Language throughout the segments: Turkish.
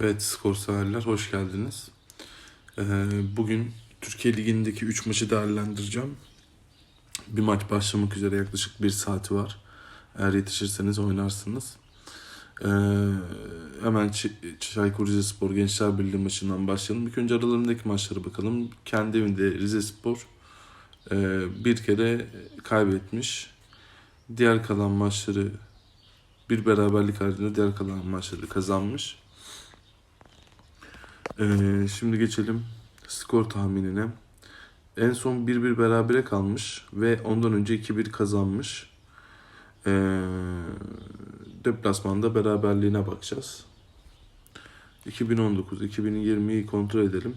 Evet skor severler hoş geldiniz. Ee, bugün Türkiye Ligi'ndeki 3 maçı değerlendireceğim. Bir maç başlamak üzere yaklaşık bir saati var. Eğer yetişirseniz oynarsınız. Ee, hemen Ç- Çaykur Rizespor Gençler Birliği maçından başlayalım. İlk önce aralarındaki maçlara bakalım. Kendi evinde Rizespor e, bir kere kaybetmiş. Diğer kalan maçları bir beraberlik haricinde diğer kalan maçları kazanmış. Ee, şimdi geçelim skor tahminine. En son 1-1 berabere kalmış ve ondan önce 2-1 kazanmış. Ee, deplasmanda beraberliğine bakacağız. 2019-2020'yi kontrol edelim.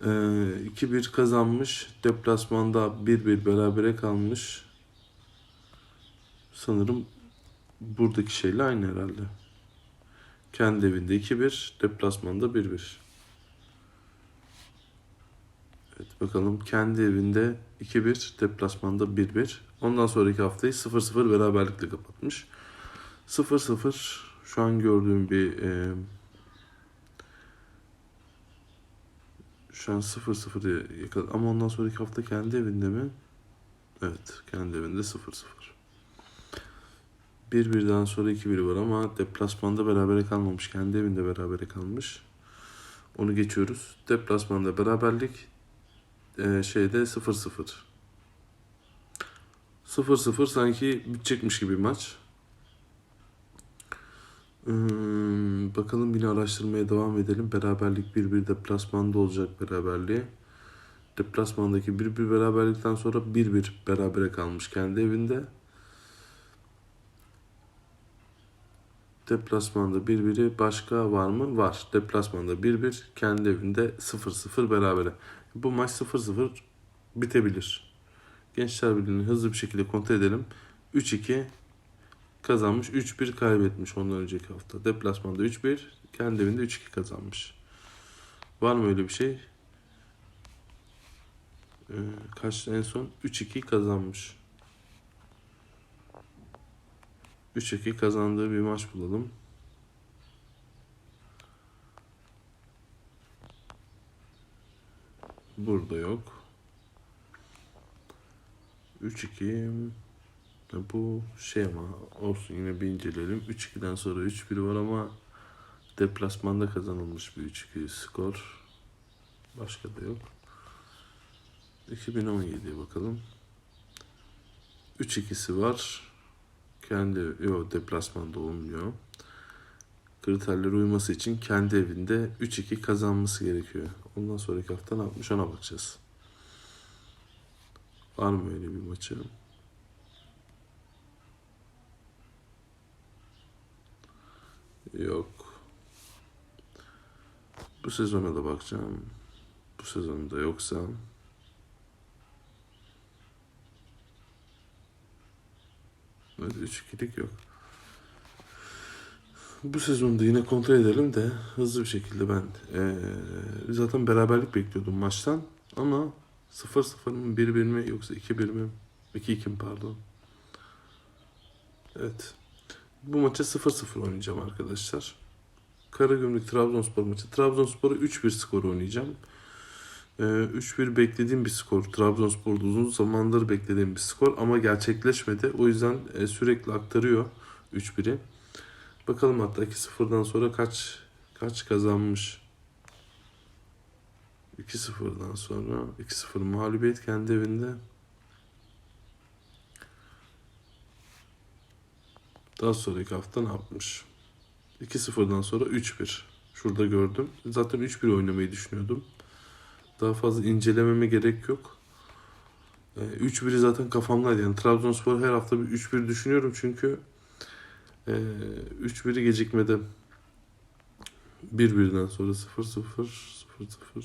Ee, 2-1 kazanmış. Deplasmanda 1-1 berabere kalmış. Sanırım buradaki şeyle aynı herhalde. Kendi evinde 2-1, deplasmanda 1-1. Evet bakalım kendi evinde 2-1, deplasmanda 1-1. Ondan sonraki haftayı 0-0 beraberlikle kapatmış. 0-0 şu an gördüğüm bir e, şu an 0-0 yakaladı. Ama ondan sonraki hafta kendi evinde mi? Evet kendi evinde 0-0. 1-1'den sonra 2-1 var ama deplasmanda berabere kalmamış. Kendi evinde berabere kalmış. Onu geçiyoruz. Deplasmanda beraberlik e, şeyde 0-0. 0-0 sanki bitecekmiş gibi maç. Hmm, bakalım yine araştırmaya devam edelim. Beraberlik 1-1 deplasmanda olacak beraberliği. Deplasmandaki 1-1 beraberlikten sonra 1-1 berabere kalmış kendi evinde. Deplasmanda 1-1'i başka var mı? Var. Deplasmanda 1-1, kendi evinde 0-0 berabere. Bu maç 0-0 bitebilir. Gençler Birliği'ni hızlı bir şekilde kontrol edelim. 3-2 kazanmış, 3-1 kaybetmiş ondan önceki hafta. Deplasmanda 3-1, kendi evinde 3-2 kazanmış. Var mı öyle bir şey? Ee, kaç en son? 3-2 kazanmış. 3-2 kazandığı bir maç bulalım. Burada yok. 3-2 Ya bu şey ama olsun yine bir inceleyelim. 3-2'den sonra 3-1 var ama deplasmanda kazanılmış bir 3-2 skor. Başka da yok. 2017'ye bakalım. 3-2'si var. Kendi yo deplasmanda olmuyor. Kriterlere uyması için kendi evinde 3-2 kazanması gerekiyor. Ondan sonraki hafta ne yapmış ona bakacağız. Var mı öyle bir maçı? Yok. Bu sezona da bakacağım. Bu sezonda yoksa Evet 3-2'lik yok. Bu sezonda yine kontrol edelim de hızlı bir şekilde ben eee, zaten beraberlik bekliyordum maçtan ama 0-0 mı 1-1 mi yoksa 2-1 mi 2-2 mi pardon. Evet. Bu maça 0-0 oynayacağım arkadaşlar. Karagümrük Trabzonspor maçı. Trabzonspor'a 3-1 skor oynayacağım. Ee, 3-1 beklediğim bir skor. Trabzonspor'da uzun zamandır beklediğim bir skor ama gerçekleşmedi. O yüzden e, sürekli aktarıyor 3-1'i. Bakalım hatta 2-0'dan sonra kaç kaç kazanmış. 2-0'dan sonra 2-0 mağlubiyet kendi evinde. Daha sonraki hafta ne yapmış? 2-0'dan sonra 3-1. Şurada gördüm. Zaten 3-1 oynamayı düşünüyordum. Daha fazla incelememe gerek yok. Ee, 3-1'i zaten kafamdaydı. Yani Trabzonspor her hafta bir 3-1 düşünüyorum çünkü e, 3-1'i gecikmede 1-1'den sonra 0-0 0-0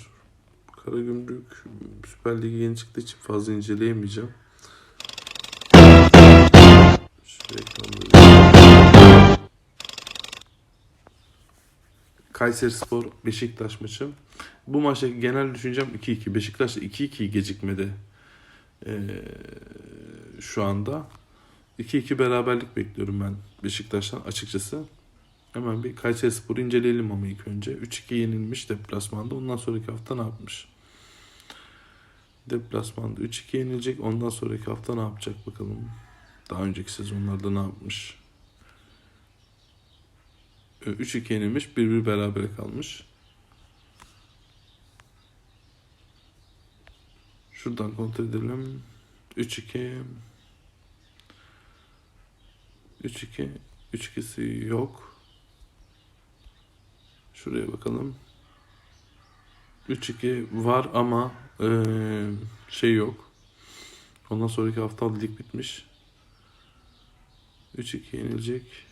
Karagümrük Süper Lig'e yeni çıktığı için fazla inceleyemeyeceğim. Şu reklamları Kayseri Spor Beşiktaş maçı. Bu maçtaki genel düşüncem 2-2. Beşiktaş'ta 2-2 gecikmedi. Ee, şu anda. 2-2 beraberlik bekliyorum ben Beşiktaş'tan açıkçası. Hemen bir Kayseri Spor'u inceleyelim ama ilk önce. 3-2 yenilmiş deplasmanda. Ondan sonraki hafta ne yapmış? Deplasmanda 3-2 yenilecek. Ondan sonraki hafta ne yapacak bakalım. Daha önceki sezonlarda ne yapmış? Ee, 3-2 yenilmiş. 1-1 berabere kalmış. Şuradan kontrol edelim. 3-2 3-2 3-2'si yok. Şuraya bakalım. 3-2 var ama eee, şey yok. Ondan sonraki hafta lig bitmiş. 3-2 yenilecek.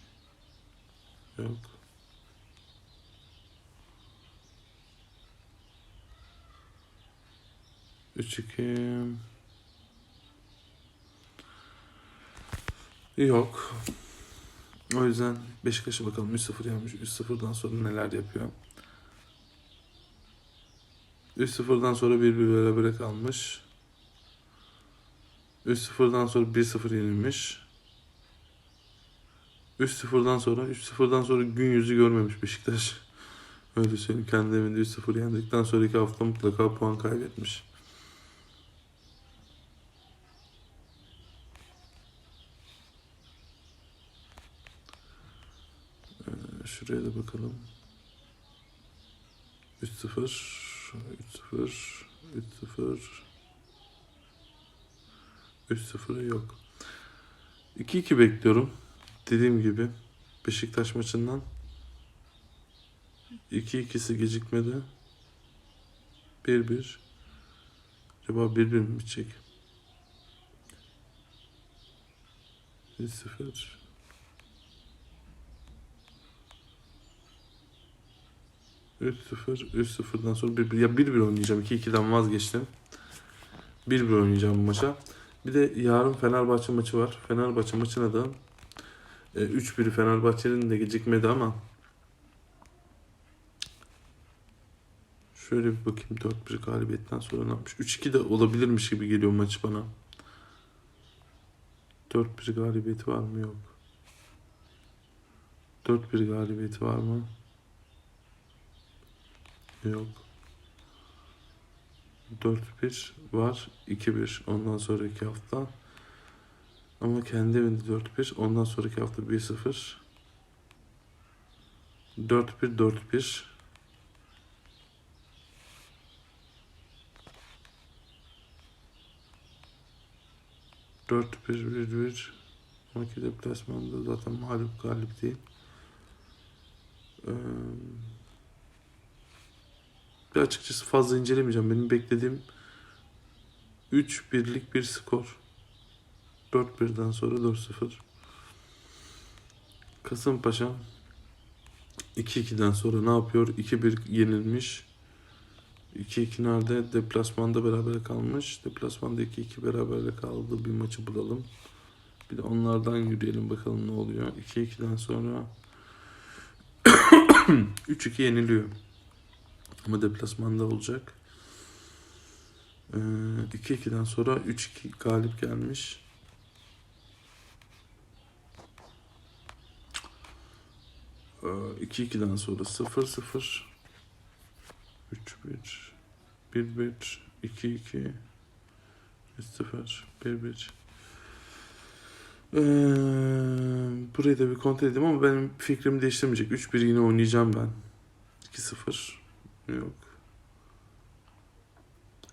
Yok. Üç iki. Yok. O yüzden Beşiktaş'a bakalım 3-0 yenmiş. 3-0'dan sonra neler yapıyor. 3-0'dan sonra 1-1 berabere kalmış. 3-0'dan sonra 1-0 yenilmiş. 3-0'dan sonra 3-0'dan sonra gün yüzü görmemiş Beşiktaş. Öyle söyleyeyim. Kendi evinde 3-0 yendikten sonraki hafta mutlaka puan kaybetmiş. Ee, Şuraya da bakalım. 3-0 3-0 3-0 3-0 yok. 2-2 bekliyorum. Dediğim gibi Beşiktaş maçından 2-2'si gecikmedi. 1-1 Acaba 1-1 mi bitecek? 1-0 3-0, 3-0'dan sonra 1-1. Ya 1-1 oynayacağım. 2-2'den vazgeçtim. 1-1 oynayacağım bu maça. Bir de yarın Fenerbahçe maçı var. Fenerbahçe maçına da e, 3-1 Fenerbahçe'nin de gecikmedi ama şöyle bir bakayım 4-1 galibiyetten sonra ne yapmış? 3-2 de olabilirmiş gibi geliyor maç bana. 4-1 galibiyeti var mı? Yok. 4-1 galibiyeti var mı? Yok. 4-1 var. 2-1 ondan sonraki hafta. Ama kendi evinde 4-1. Ondan sonraki hafta 1-0. 4-1 4-1. Dört bir bir bir. Sonraki deplasmanda zaten mağlup galip değil. Ee, bir açıkçası fazla incelemeyeceğim. Benim beklediğim 3 birlik bir skor. 4-1'den sonra 4-0. Kasımpaşa 2-2'den sonra ne yapıyor? 2-1 yenilmiş. 2-2 nerede? Deplasmanda beraber kalmış. Deplasmanda 2-2 beraber kaldı. Bir maçı bulalım. Bir de onlardan yürüyelim bakalım ne oluyor. 2-2'den sonra 3-2 yeniliyor. Ama deplasmanda olacak. Ee, 2-2'den sonra 3-2 galip gelmiş. Ee, 2-2'den sonra 0-0 3-1 1-1 2-2 3-0 1-1 ee, burayı da bir kontrol edeyim ama benim fikrimi değiştirmeyecek. 3-1 yine oynayacağım ben. 2-0 yok.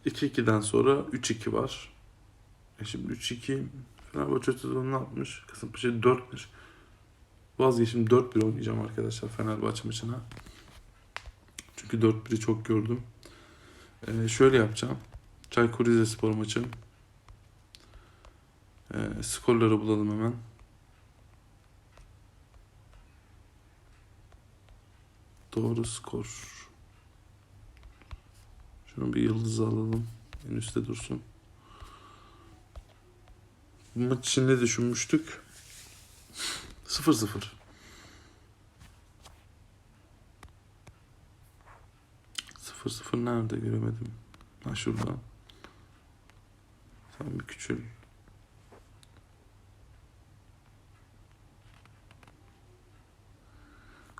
2-2'den sonra 3-2 var. E şimdi 3-2 Fenerbahçe sezonu ne yapmış? Kasımpaşa 4-1. Vazgeçtim 4-1 oynayacağım arkadaşlar Fenerbahçe maçına. Çünkü 4-1'i çok gördüm. Ee, şöyle yapacağım. Çaykur Rizespor maçı. Ee, skorları bulalım hemen. Doğru skor. Şunu bir yıldız alalım. En üstte dursun. Bu maç için ne düşünmüştük? 0-0. Sıfır sıfır nerede göremedim. Ha şurada. Sen bir küçül.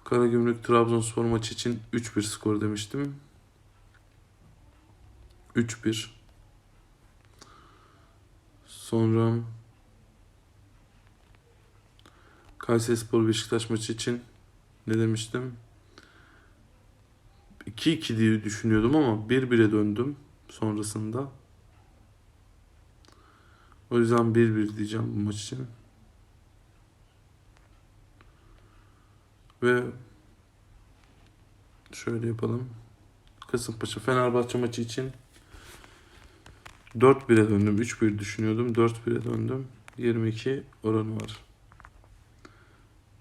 Karagümrük Trabzonspor maçı için 3-1 skor demiştim. 3-1. Sonra Kayserispor Beşiktaş maçı için ne demiştim? 2-2 diye düşünüyordum ama 1-1'e döndüm sonrasında. O yüzden 1-1 diyeceğim bu maç için. Ve şöyle yapalım. Kasımpaşa Fenerbahçe maçı için 4-1'e döndüm. 3-1 düşünüyordum. 4-1'e döndüm. 22 oranı var.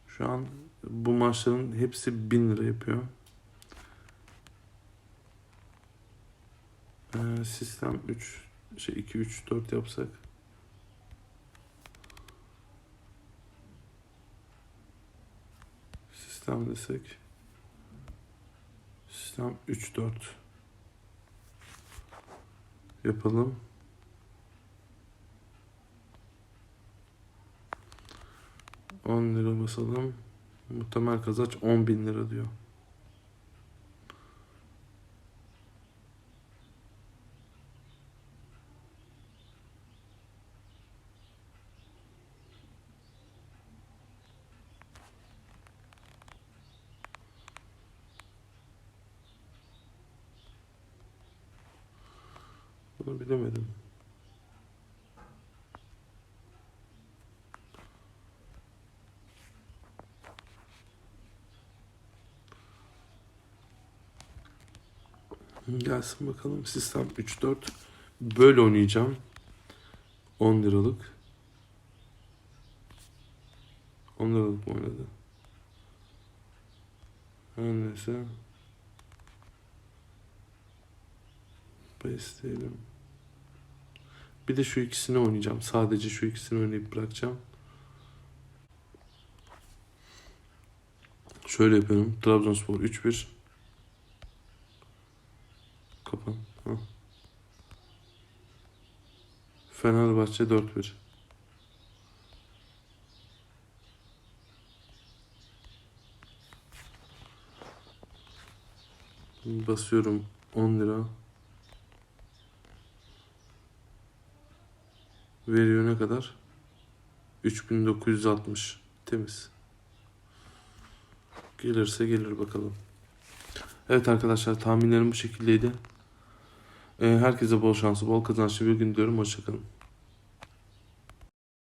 Şu an bu maçların hepsi 1000 lira yapıyor. Ee, sistem 3 şey 2 3 4 yapsak sistem desek sistem 3 4 yapalım. On lira basalım. Muhtemel kazanç 10 bin lira diyor. Bunu bilemedim. Gelsin bakalım. Sistem 3-4. Böyle oynayacağım. 10 liralık. 10 liralık oynadı? Her neyse. Pes diyelim. Bir de şu ikisini oynayacağım. Sadece şu ikisini oynayıp bırakacağım. Şöyle yapıyorum. Trabzonspor 3-1. Kapan. Ha. Fenerbahçe 4-1. Basıyorum 10 lira. Veriyor ne kadar? 3960. Temiz. Gelirse gelir bakalım. Evet arkadaşlar tahminlerim bu şekildeydi. Ee, herkese bol şansı, bol kazançlı bir gün diyorum. Hoşçakalın.